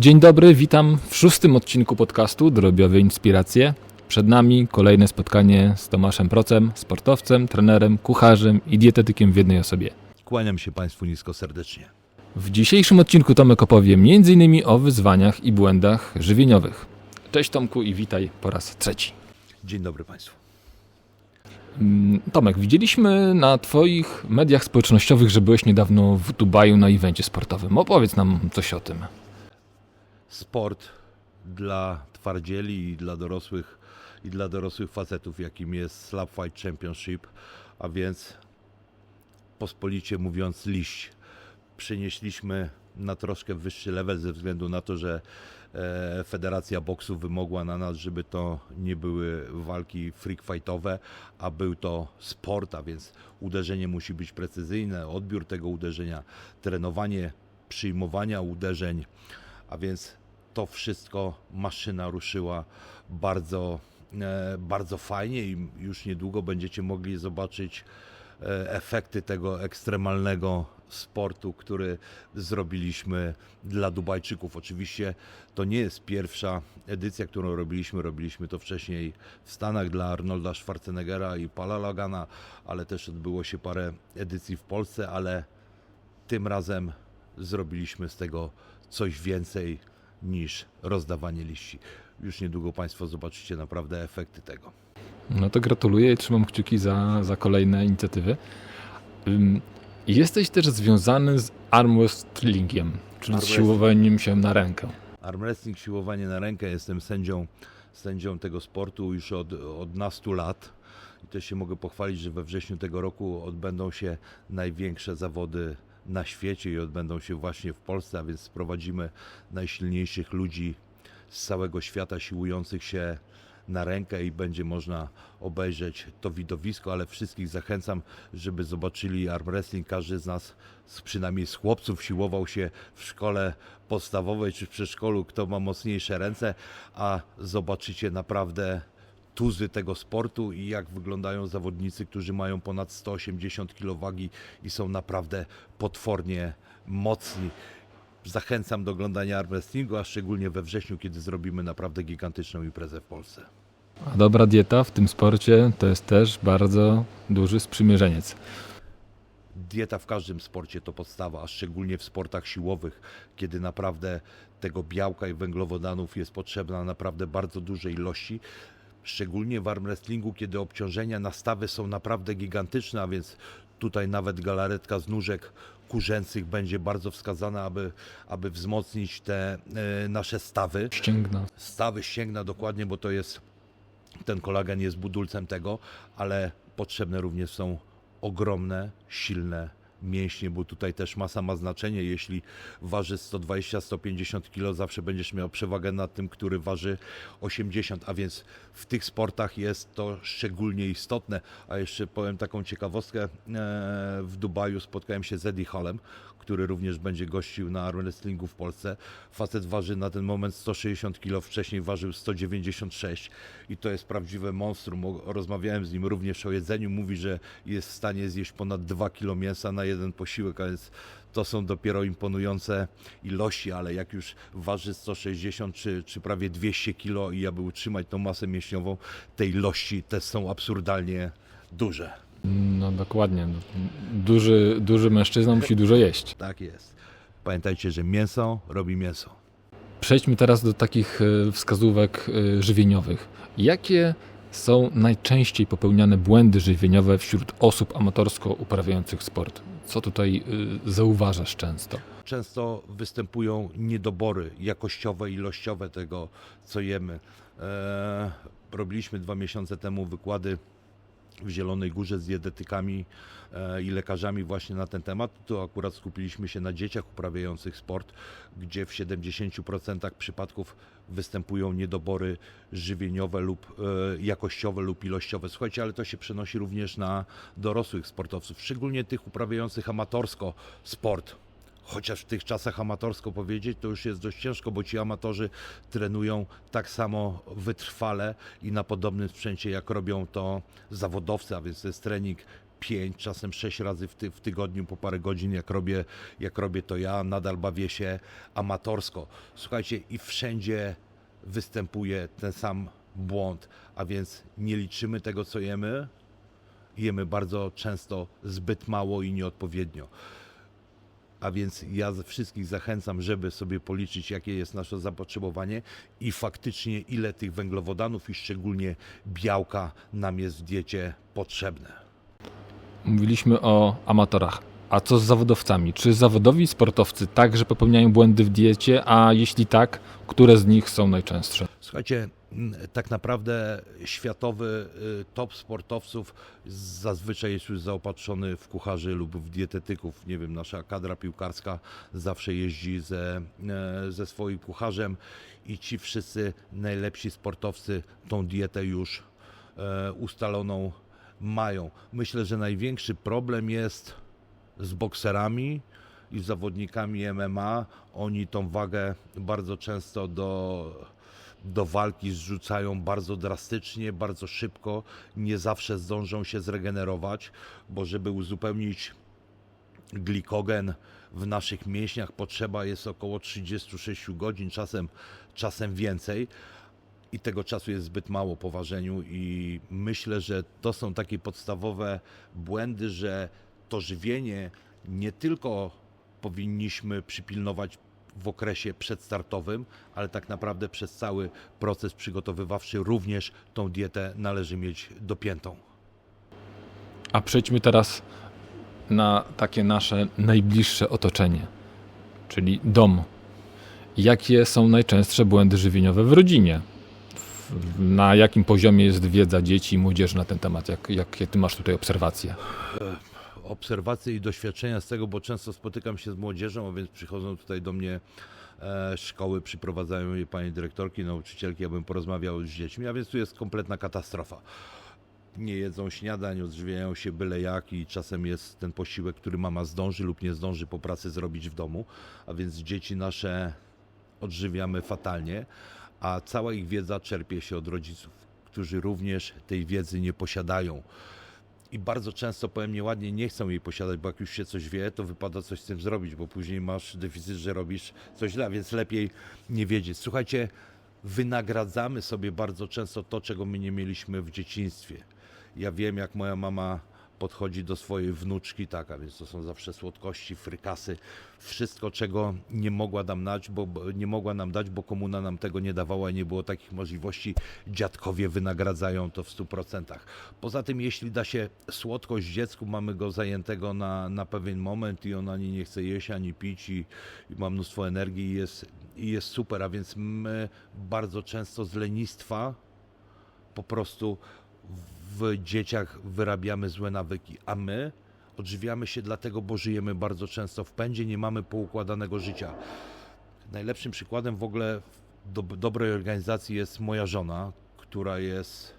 Dzień dobry, witam w szóstym odcinku podcastu Drobiowe Inspiracje. Przed nami kolejne spotkanie z Tomaszem Procem, sportowcem, trenerem, kucharzem i dietetykiem w jednej osobie. Kłaniam się Państwu nisko serdecznie. W dzisiejszym odcinku Tomek opowie m.in. o wyzwaniach i błędach żywieniowych. Cześć Tomku i witaj po raz trzeci. Dzień dobry Państwu. Mm, Tomek, widzieliśmy na Twoich mediach społecznościowych, że byłeś niedawno w Dubaju na evencie sportowym. Opowiedz nam coś o tym. Sport dla twardzieli i dla dorosłych i dla dorosłych facetów, jakim jest Slap Fight Championship, a więc pospolicie mówiąc liść. Przenieśliśmy na troszkę wyższy level ze względu na to, że e, Federacja Boksu wymogła na nas, żeby to nie były walki freak fightowe, a był to sport, a więc uderzenie musi być precyzyjne, odbiór tego uderzenia, trenowanie przyjmowania uderzeń, a więc to wszystko maszyna ruszyła bardzo, e, bardzo fajnie i już niedługo będziecie mogli zobaczyć e, efekty tego ekstremalnego sportu, który zrobiliśmy dla Dubajczyków. Oczywiście to nie jest pierwsza edycja, którą robiliśmy. Robiliśmy to wcześniej w Stanach dla Arnolda Schwarzeneggera i Paula Lagana, ale też odbyło się parę edycji w Polsce, ale tym razem zrobiliśmy z tego coś więcej niż rozdawanie liści. Już niedługo Państwo zobaczycie naprawdę efekty tego. No to gratuluję i trzymam kciuki za, za kolejne inicjatywy. Jesteś też związany z arm wrestlingiem, czyli Arm z siłowaniem się na rękę. Arm wrestling, siłowanie na rękę. Jestem sędzią, sędzią tego sportu już od, od nastu lat. I też się mogę pochwalić, że we wrześniu tego roku odbędą się największe zawody na świecie i odbędą się właśnie w Polsce, a więc sprowadzimy najsilniejszych ludzi z całego świata siłujących się na rękę i będzie można obejrzeć to widowisko, ale wszystkich zachęcam, żeby zobaczyli arm wrestling. Każdy z nas, przynajmniej z chłopców, siłował się w szkole podstawowej czy w przedszkolu, kto ma mocniejsze ręce, a zobaczycie naprawdę tuzy tego sportu i jak wyglądają zawodnicy, którzy mają ponad 180 kg wagi i są naprawdę potwornie mocni. Zachęcam do oglądania arm wrestlingu, a szczególnie we wrześniu, kiedy zrobimy naprawdę gigantyczną imprezę w Polsce. A dobra dieta w tym sporcie to jest też bardzo duży sprzymierzeniec. Dieta w każdym sporcie to podstawa, a szczególnie w sportach siłowych, kiedy naprawdę tego białka i węglowodanów jest potrzebna naprawdę bardzo duże ilości. Szczególnie w arm wrestlingu, kiedy obciążenia na stawy są naprawdę gigantyczne, a więc tutaj nawet galaretka z nóżek kurzęcych będzie bardzo wskazana, aby, aby wzmocnić te e, nasze stawy Ścięgna. stawy ścięgna dokładnie, bo to jest ten kolagen jest budulcem tego, ale potrzebne również są ogromne, silne mięśnie, bo tutaj też masa ma znaczenie. Jeśli waży 120-150 kg, zawsze będziesz miał przewagę nad tym, który waży 80, a więc w tych sportach jest to szczególnie istotne. A jeszcze powiem taką ciekawostkę. E, W Dubaju spotkałem się z Eddie Hallem, który również będzie gościł na arm wrestlingu w Polsce. Facet waży na ten moment 160 kg, wcześniej ważył 196 i to jest prawdziwe monstrum. Rozmawiałem z nim również o jedzeniu. Mówi, że jest w stanie zjeść ponad 2 kg mięsa na jeden posiłek, a więc to są dopiero imponujące ilości, ale jak już waży 160 czy, czy prawie 200 kg i aby utrzymać tą masę mięśniową, te ilości też są absurdalnie duże. No dokładnie. Duży, duży mężczyzna musi dużo jeść. Tak jest. Pamiętajcie, że mięso robi mięso. Przejdźmy teraz do takich e, wskazówek e, żywieniowych. Jakie są najczęściej popełniane błędy żywieniowe wśród osób amatorsko uprawiających sport? Co tutaj e, zauważasz często? często występują niedobory jakościowe, ilościowe tego, co jemy. E, robiliśmy dwa miesiące temu wykłady w Zielonej Górze z dietetykami e, i lekarzami właśnie na ten temat. Tu akurat skupiliśmy się na dzieciach uprawiających sport, gdzie w 70% przypadków występują niedobory żywieniowe lub e, jakościowe lub ilościowe. Słuchajcie, ale to się przenosi również na dorosłych sportowców, szczególnie tych uprawiających amatorsko sport. Chociaż w tych czasach amatorsko powiedzieć, to już jest dość ciężko, bo ci amatorzy trenują tak samo wytrwale i na podobnym sprzęcie, jak robią to zawodowcy, a więc to jest trening pięć, czasem sześć razy w, ty, w tygodniu po parę godzin, jak robię, jak robię to ja, nadal bawię się amatorsko. Słuchajcie, i wszędzie występuje ten sam błąd, a więc nie liczymy tego, co jemy, jemy bardzo często zbyt mało i nieodpowiednio. A więc ja wszystkich zachęcam, żeby sobie policzyć, jakie jest nasze zapotrzebowanie i faktycznie ile tych węglowodanów i szczególnie białka nam jest w diecie potrzebne. Mówiliśmy o amatorach. A co z zawodowcami? Czy zawodowi sportowcy także popełniają błędy w diecie, a jeśli tak, które z nich są najczęstsze? Słuchajcie, m, tak naprawdę światowy y, top sportowców zazwyczaj jest już zaopatrzony w kucharzy lub w dietetyków. Nie wiem, nasza kadra piłkarska zawsze jeździ ze, e, ze swoim kucharzem i ci wszyscy najlepsi sportowcy tą dietę już e, ustaloną mają. Myślę, że największy problem jest z bokserami i z zawodnikami MMA. Oni tą wagę bardzo często do, do walki zrzucają bardzo drastycznie, bardzo szybko. Nie zawsze zdążą się zregenerować, bo żeby uzupełnić glikogen w naszych mięśniach potrzeba jest około 36 godzin, czasem, czasem więcej. I tego czasu jest zbyt mało po ważeniu, i myślę, że to są takie podstawowe błędy, że to żywienie nie tylko powinniśmy przypilnować w okresie przedstartowym, ale tak naprawdę przez cały proces przygotowywawczy również tą dietę należy mieć dopiętą. A przejdźmy teraz na takie nasze najbliższe otoczenie, czyli dom. Jakie są najczęstsze błędy żywieniowe w rodzinie? Na jakim poziomie jest wiedza dzieci i młodzieży na ten temat? Jak, jakie ty masz tutaj obserwacje? Obserwacje i doświadczenia z tego, bo często spotykam się z młodzieżą, a więc przychodzą tutaj do mnie e, szkoły, przyprowadzają je panie dyrektorki, nauczycielki, abym porozmawiał z dziećmi, a więc tu jest kompletna katastrofa. Nie jedzą śniadań, odżywiają się byle jak i czasem jest ten posiłek, który mama zdąży lub nie zdąży po pracy zrobić w domu, a więc dzieci nasze odżywiamy fatalnie, a cała ich wiedza czerpie się od rodziców, którzy również tej wiedzy nie posiadają i bardzo często, powiem nieładnie, nie chcą jej posiadać, bo jak już się coś wie, to wypada coś z tym zrobić, bo później masz deficyt, że robisz coś źle, więc lepiej nie wiedzieć. Słuchajcie, wynagradzamy sobie bardzo często to, czego my nie mieliśmy w dzieciństwie. Ja wiem, jak moja mama podchodzi do swojej wnuczki, tak, a więc to są zawsze słodkości, frykasy, wszystko, czego nie mogła nam dać, bo nie mogła nam dać, bo komuna nam tego nie dawała i nie było takich możliwości. Dziadkowie wynagradzają to w 100%. Poza tym, jeśli da się słodkość dziecku, mamy go zajętego na, na pewien moment i on ani nie chce jeść, ani pić i, i ma mnóstwo energii i jest, i jest super, a więc my bardzo często z lenistwa po prostu w dzieciach wyrabiamy złe nawyki, a my odżywiamy się dlatego, bo żyjemy bardzo często w pędzie, nie mamy poukładanego życia. Najlepszym przykładem w ogóle do, dobrej organizacji jest moja żona, która jest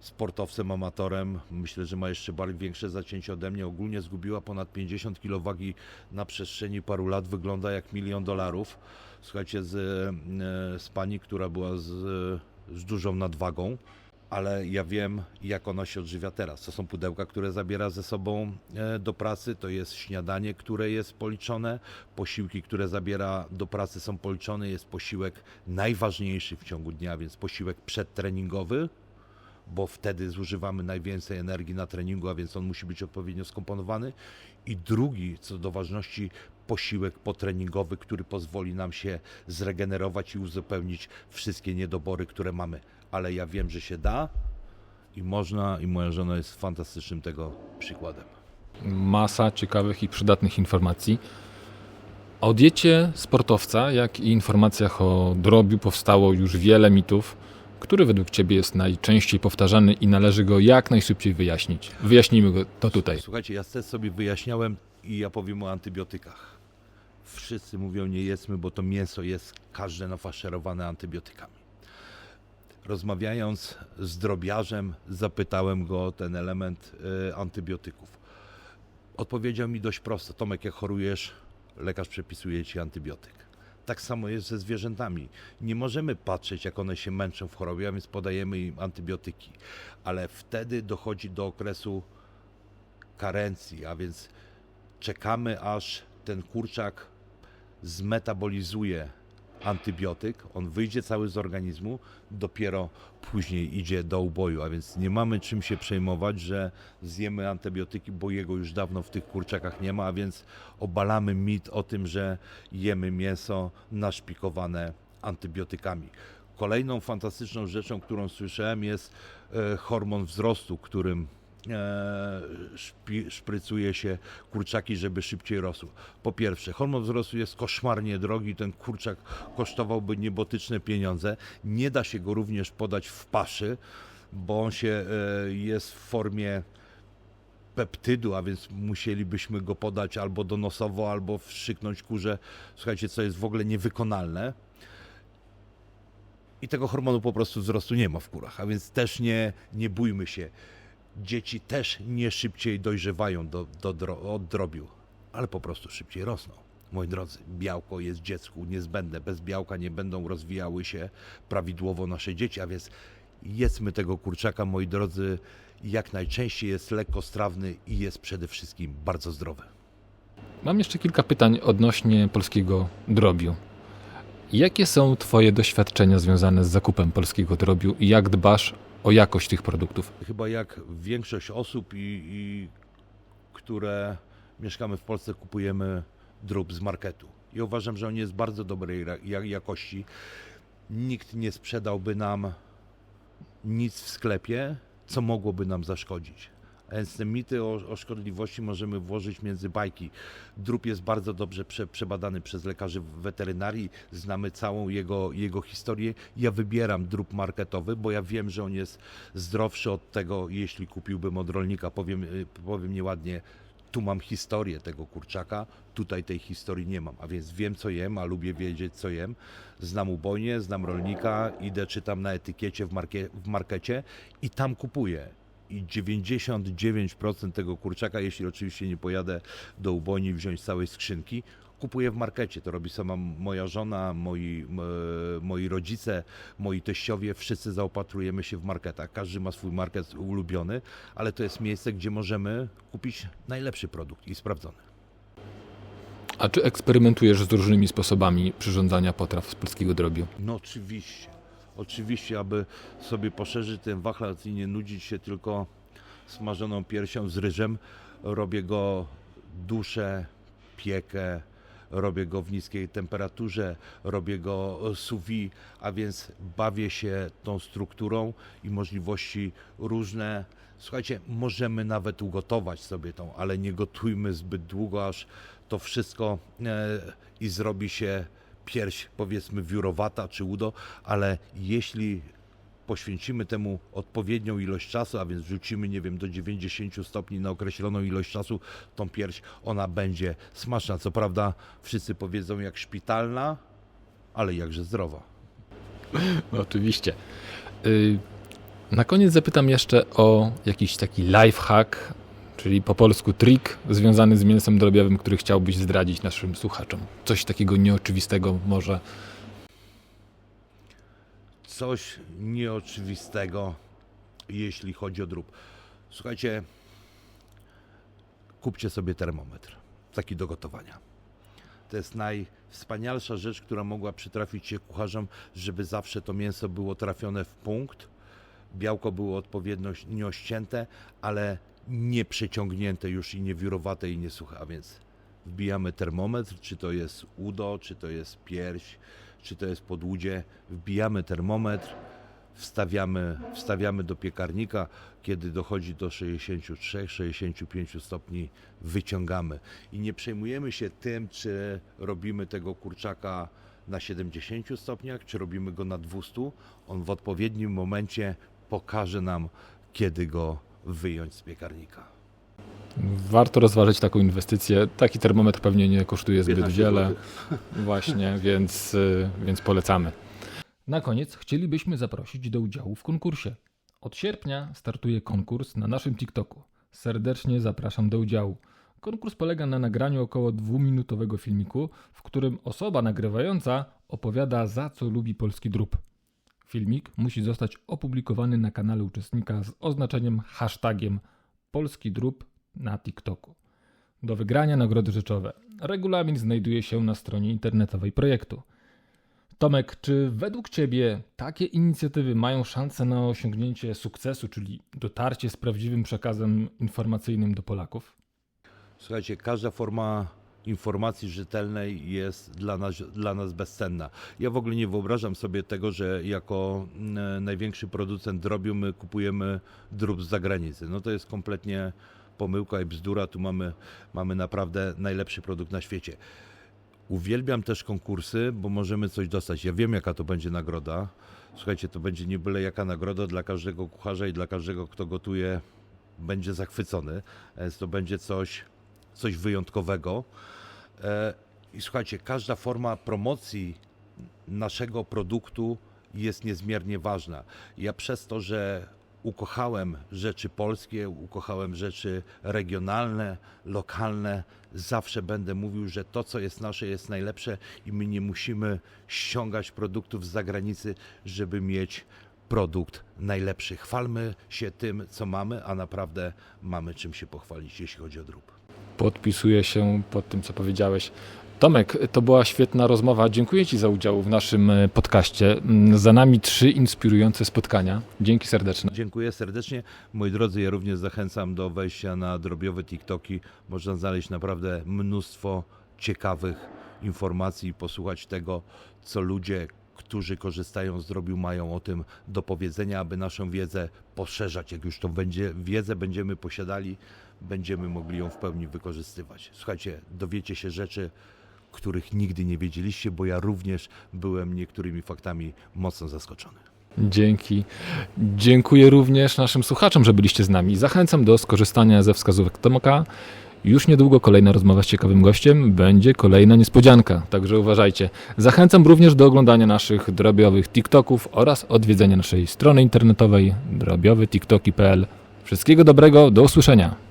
sportowcem, amatorem. Myślę, że ma jeszcze bardziej większe zacięcie ode mnie. Ogólnie zgubiła ponad 50 kg wagi na przestrzeni paru lat. Wygląda jak milion dolarów. Słuchajcie, z, e, z pani, która była z, z dużą nadwagą ale ja wiem, jak ona się odżywia teraz. To są pudełka, które zabiera ze sobą e, do pracy, to jest śniadanie, które jest policzone, posiłki, które zabiera do pracy są policzone, jest posiłek najważniejszy w ciągu dnia, więc posiłek przedtreningowy, bo wtedy zużywamy najwięcej energii na treningu, a więc on musi być odpowiednio skomponowany. I drugi, co do ważności, posiłek potreningowy, który pozwoli nam się zregenerować i uzupełnić wszystkie niedobory, które mamy. Ale ja wiem, że się da i można, i moja żona jest fantastycznym tego przykładem. Masa ciekawych i przydatnych informacji. O diecie sportowca, jak i informacjach o drobiu powstało już wiele mitów. Który według Ciebie jest najczęściej powtarzany i należy go jak najszybciej wyjaśnić? Wyjaśnijmy go to tutaj. Słuchajcie, ja też sobie wyjaśniałem i ja powiem o antybiotykach. Wszyscy mówią nie jedzmy, bo to mięso jest każde nafaszerowane antybiotykami. Rozmawiając z drobiarzem, zapytałem go o ten element y, antybiotyków. Odpowiedział mi dość prosto: Tomek, jak chorujesz, lekarz przepisuje ci antybiotyk. Tak samo jest ze zwierzętami. Nie możemy patrzeć, jak one się męczą w chorobie, a więc podajemy im antybiotyki. Ale wtedy dochodzi do okresu karencji, a więc czekamy aż ten kurczak zmetabolizuje antybiotyk, on wyjdzie cały z organizmu, dopiero później idzie do uboju, a więc nie mamy czym się przejmować, że zjemy antybiotyki, bo jego już dawno w tych kurczakach nie ma, a więc obalamy mit o tym, że jemy mięso naszpikowane antybiotykami. Kolejną fantastyczną rzeczą, którą słyszałem jest e, hormon wzrostu, którym szpi, szprycuje się kurczaki, żeby szybciej rosły. Po pierwsze, hormon wzrostu jest koszmarnie drogi, ten kurczak kosztowałby niebotyczne pieniądze. Nie da się go również podać w paszy, bo on się e, jest w formie peptydu, a więc musielibyśmy go podać albo donosowo, albo wszyknąć kurze. Słuchajcie, co jest w ogóle niewykonalne. I tego hormonu po prostu wzrostu nie ma w kurach, a więc też nie, nie bójmy się. Dzieci też nie szybciej dojrzewają do, do, od drobiu, ale po prostu szybciej rosną. Moi drodzy, białko jest dziecku niezbędne. Bez białka nie będą rozwijały się prawidłowo nasze dzieci, a więc jedzmy tego kurczaka, moi drodzy, jak najczęściej jest lekkostrawny i jest przede wszystkim bardzo zdrowy. Mam jeszcze kilka pytań odnośnie polskiego drobiu. Jakie są Twoje doświadczenia związane z zakupem polskiego drobiu i jak dbasz o jakość tych produktów? Chyba jak większość osób, i, i, które mieszkamy w Polsce, kupujemy drób z marketu. I uważam, że on jest bardzo dobrej jakości. Nikt nie sprzedałby nam nic w sklepie, co mogłoby nam zaszkodzić. Więc te mity o, o szkodliwości możemy włożyć między bajki. Drób jest bardzo dobrze prze, przebadany przez lekarzy weterynarii, znamy całą jego, jego historię. Ja wybieram drób marketowy, bo ja wiem, że on jest zdrowszy od tego, jeśli kupiłbym od rolnika. Powiem, y, powiem nieładnie, tu mam historię tego kurczaka, tutaj tej historii nie mam, a więc wiem co jem, a lubię wiedzieć co jem. Znam ubojnie, znam rolnika, idę czytam na etykiecie w, markie, w markecie i tam kupuję. I 99% tego kurczaka, jeśli oczywiście nie pojadę do ubojni wziąć całej skrzynki, kupuję w markecie. To robi sama moja żona, moi, moi rodzice, moi teściowie, wszyscy zaopatrujemy się w marketach. Każdy ma swój market ulubiony, ale to jest miejsce, gdzie możemy kupić najlepszy produkt i sprawdzony. A czy eksperymentujesz z różnymi sposobami przyrządzania potraw z polskiego drobiu? No oczywiście. Oczywiście, aby sobie poszerzyć ten wachlarz i nie nudzić się tylko smażoną piersią z ryżem, robię go duszę, piekę, robię go w niskiej temperaturze, robię go sous vide, a więc bawię się tą strukturą i możliwości różne. Słuchajcie, możemy nawet ugotować sobie tą, ale nie gotujmy zbyt długo, aż to wszystko e, i zrobi się pierś powiedzmy wiórowata czy udo, ale jeśli poświęcimy temu odpowiednią ilość czasu, a więc wrzucimy, nie wiem, do 90 stopni na określoną ilość czasu, tą pierś, ona będzie smaczna. Co prawda wszyscy powiedzą jak szpitalna, ale jakże zdrowa. No, oczywiście. Y, Na koniec zapytam jeszcze o jakiś taki lifehack, czyli po polsku trik związany z mięsem drobiowym, który chciałbyś zdradzić naszym słuchaczom. Coś takiego nieoczywistego może. coś nieoczywistego, jeśli chodzi o drób. Słuchajcie, kupcie sobie termometr, taki do gotowania. To jest najwspanialsza rzecz, która mogła przytrafić się kucharzom, żeby zawsze to mięso było trafione w punkt, białko było odpowiednio ścięte, ale nie przeciągnięte już i nie wiórowate i nie suche, a więc wbijamy termometr, czy to jest udo, czy to jest pierś, czy to jest podłudzie, wbijamy termometr, wstawiamy, wstawiamy do piekarnika, kiedy dochodzi do 63-65 stopni, wyciągamy. I nie przejmujemy się tym, czy robimy tego kurczaka na 70 stopniach, czy robimy go na 200. On w odpowiednim momencie pokaże nam, kiedy go wyjąć z piekarnika. Warto rozważyć taką inwestycję. Taki termometr pewnie nie kosztuje zbyt 15 wiele. złotych. Właśnie, więc, y, więc polecamy. Na koniec chcielibyśmy zaprosić do udziału w konkursie. Od sierpnia startuje konkurs na naszym TikToku. Serdecznie zapraszam do udziału. Konkurs polega na nagraniu około dwuminutowego filmiku, w którym osoba nagrywająca opowiada za co lubi polski drób. Filmik musi zostać opublikowany na kanale uczestnika z oznaczeniem hashtagiem polski drób na TikToku. Do wygrania nagrody rzeczowe. Regulamin znajduje się na stronie internetowej projektu. Tomek, czy według Ciebie takie inicjatywy mają szansę na osiągnięcie sukcesu, czyli dotarcie z prawdziwym przekazem informacyjnym do Polaków? Słuchajcie, każda forma informacji rzetelnej jest dla nas, dla nas bezcenna. Ja w ogóle nie wyobrażam sobie tego, że jako mm, największy producent drobiu my kupujemy drób z zagranicy. No to jest kompletnie pomyłka i bzdura. Tu mamy, mamy naprawdę najlepszy produkt na świecie. Uwielbiam też konkursy, bo możemy coś dostać. Ja wiem, jaka to będzie nagroda. Słuchajcie, to będzie nie byle jaka nagroda dla każdego kucharza i dla każdego, kto gotuje, będzie zachwycony. Więc to będzie coś, coś wyjątkowego. E, I słuchajcie, każda forma promocji naszego produktu jest niezmiernie ważna. Ja przez to, że ukochałem rzeczy polskie, ukochałem rzeczy regionalne, lokalne, zawsze będę mówił, że to, co jest nasze, jest najlepsze i my nie musimy ściągać produktów z zagranicy, żeby mieć produkt najlepszy. Chwalmy się tym, co mamy, a naprawdę mamy czym się pochwalić, jeśli chodzi o drób. Podpisuję się pod tym, co powiedziałeś. Tomek, to była świetna rozmowa. Dziękuję Ci za udział w naszym e, podcaście. Mm, Za nami trzy inspirujące spotkania. Dzięki serdeczne. Dziękuję serdecznie. Moi drodzy, ja również zachęcam do wejścia na drobiowe TikToki. Można znaleźć naprawdę mnóstwo ciekawych informacji i posłuchać tego, co ludzie, którzy korzystają z drobiu, mają o tym do powiedzenia, aby naszą wiedzę poszerzać. Jak już tą będzie, wiedzę będziemy posiadali, będziemy mogli ją w pełni wykorzystywać. Słuchajcie, dowiecie się rzeczy, których nigdy nie wiedzieliście, bo ja również byłem niektórymi faktami mocno zaskoczony. Dzięki. Dziękuję również naszym słuchaczom, że byliście z nami. Zachęcam do skorzystania ze wskazówek Tomka. Już niedługo kolejna rozmowa z ciekawym gościem, będzie kolejna niespodzianka, także uważajcie. Zachęcam również do oglądania naszych drobiowych TikToków oraz odwiedzenia naszej strony internetowej drobiowytiktoki.pl. Wszystkiego dobrego, do usłyszenia.